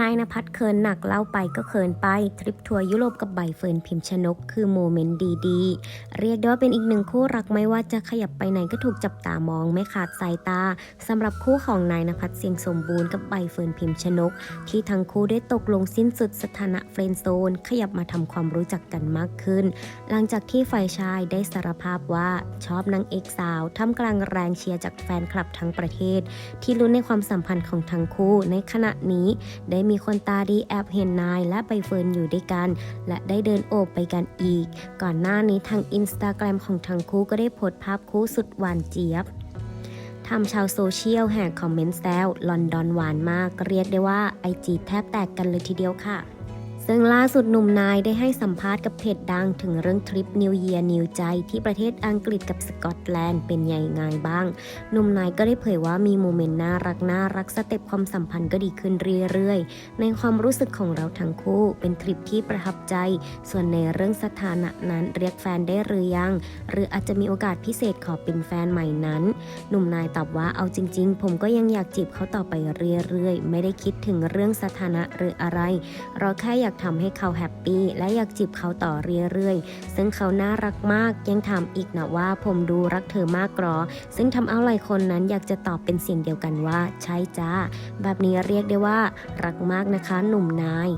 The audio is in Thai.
นายนภัสเคินหนักเล่าไปก็เคินไปทริปทัวร์ยุโรปกับใบเฟิร์นพิมพ์ชนก คือโมเมนต์ดีๆ เรียกได้ว่าเป็นอีกหนึ่งคู่รักไม่ว่าจะขยับไปไหนก็ถูกจับตามองไม่ขาดสายตาสำหรับคู่ของนายนภัสเสียงสมบูรณ์กับใบเฟิร์นพิมพ์ชนก ที่ทั้งคู่ได้ตกลงสิ้นสุดสถานะเฟรนด์โซน ขยับมาทำความรู้จักกันมากขึ้น หลังจากที่ฝ่ายชายได้สารภาพว่าชอบนางเอกสาวท่ามกลางแรงเชียร์จากแฟนคลับทั้งประเทศ ที่ลุ้นในความสัมพันธ์ของทั้งคู่ในขณะนี้ได้มีคนตาดีแอบเห็นนายและใบเฟิร์นอยู่ด้วยกัน และได้เดินโอบไปกันอีก ก่อนหน้านี้ทางอินสตาแกรมของทั้งคู่ก็ได้โพสต์ภาพคู่สุดหวานเจี๊ยบทำชาวโซเชียลแห่คอมเมนต์แซวลอนดอนหวานมาก เรียกได้ว่าไอจีแทบแตกกันเลยทีเดียวค่ะ ซึ่งล่าสุดหนุ่มนายได้ให้สัมภาษณ์กับเพจดังถึงเรื่องทริป New Year New ใจที่ประเทศอังกฤษกับสกอตแลนด์เป็นยังไงบ้าง หนุ่มนายก็ได้เผยว่ามีโมเมนต์น่ารักน่ารักสเต็ปความสัมพันธ์ก็ดีขึ้นเรื่อยๆ ในความรู้สึกของเราทั้งคู่ เป็นทริปที่ประทับใจ ส่วนในเรื่องสถานะนั้นเรียกแฟนได้หรือยัง หรืออาจจะมีโอกาสพิเศษขอเป็นแฟนใหม่นั้น หนุ่มนายตอบว่าเอาจริง ๆ ผมก็ยังอยากจีบเขาต่อไปเรื่อยๆ ไม่ได้คิดถึงเรื่องสถานะหรืออะไรเราแค่อยากทำให้เขาแฮปปี้และอยากจีบเขาต่อเรื่อยๆ ซึ่งเขาน่ารักมากยังถามอีกนะว่าผมดูรักเธอมากกรอ ซึ่งทำเอาหลายคนนั้นอยากจะตอบเป็นเสียงเดียวกันว่า ใช่จ้าแบบนี้เรียกได้ว่า รักมากนะคะหนุ่มนาย